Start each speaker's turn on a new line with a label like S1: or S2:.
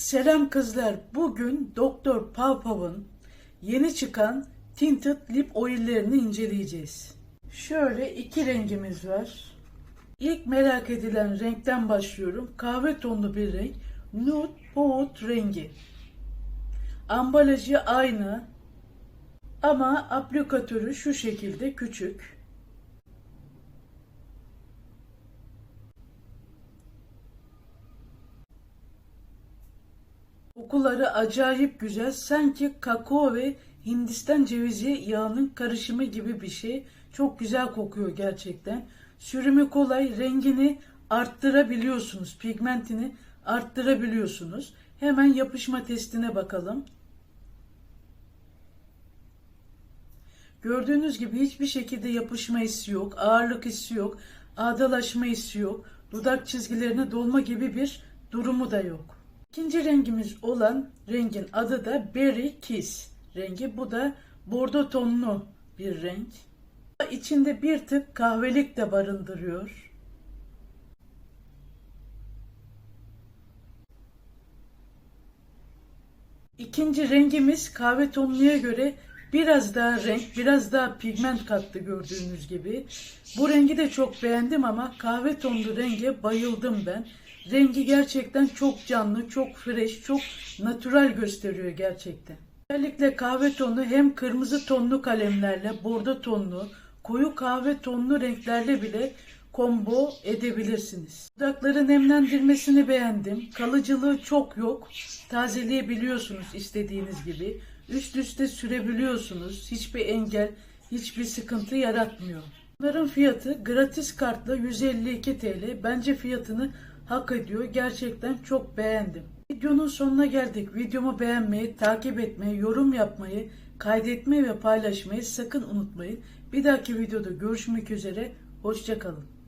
S1: Selam kızlar. Bugün Doktor Pavpav'ın yeni çıkan Tinted Lip Oil'lerini inceleyeceğiz. Şöyle iki rengimiz var. İlk merak edilen renkten başlıyorum. Kahve tonlu bir renk. Nude Pout rengi. Ambalajı aynı ama aplikatörü şu şekilde küçük. Kokuları acayip güzel. Sanki kakao ve Hindistan cevizi yağının karışımı gibi bir şey. Çok güzel kokuyor gerçekten. Sürümü kolay. Rengini arttırabiliyorsunuz. Pigmentini arttırabiliyorsunuz. Hemen yapışma testine bakalım. Gördüğünüz gibi hiçbir şekilde yapışma hissi yok, ağırlık hissi yok, ağdalaşma hissi yok, dudak çizgilerine dolma gibi bir durumu da yok. İkinci rengimiz olan rengin adı da Berry Kiss rengi. Bu da bordo tonlu bir renk. İçinde bir tık kahvelik de barındırıyor. İkinci rengimiz kahve tonluya göre biraz daha renk, biraz daha pigment kattı gördüğünüz gibi. Bu rengi de çok beğendim ama kahve tonlu renge bayıldım ben. Rengi gerçekten çok canlı, çok fresh, çok natural gösteriyor gerçekten. Özellikle kahve tonu hem kırmızı tonlu kalemlerle, bordo tonlu, koyu kahve tonlu renklerle bile combo edebilirsiniz. Dudakları nemlendirmesini beğendim. Kalıcılığı çok yok. Tazeleyebiliyorsunuz istediğiniz gibi. Üst üste sürebiliyorsunuz. Hiçbir engel, hiçbir sıkıntı yaratmıyor. Bunların fiyatı gratis kartla 152 TL. Bence fiyatını hak ediyor. Gerçekten çok beğendim. Videonun sonuna geldik. Videomu beğenmeyi, takip etmeyi, yorum yapmayı, kaydetmeyi ve paylaşmayı sakın unutmayın. Bir dahaki videoda görüşmek üzere. Hoşçakalın.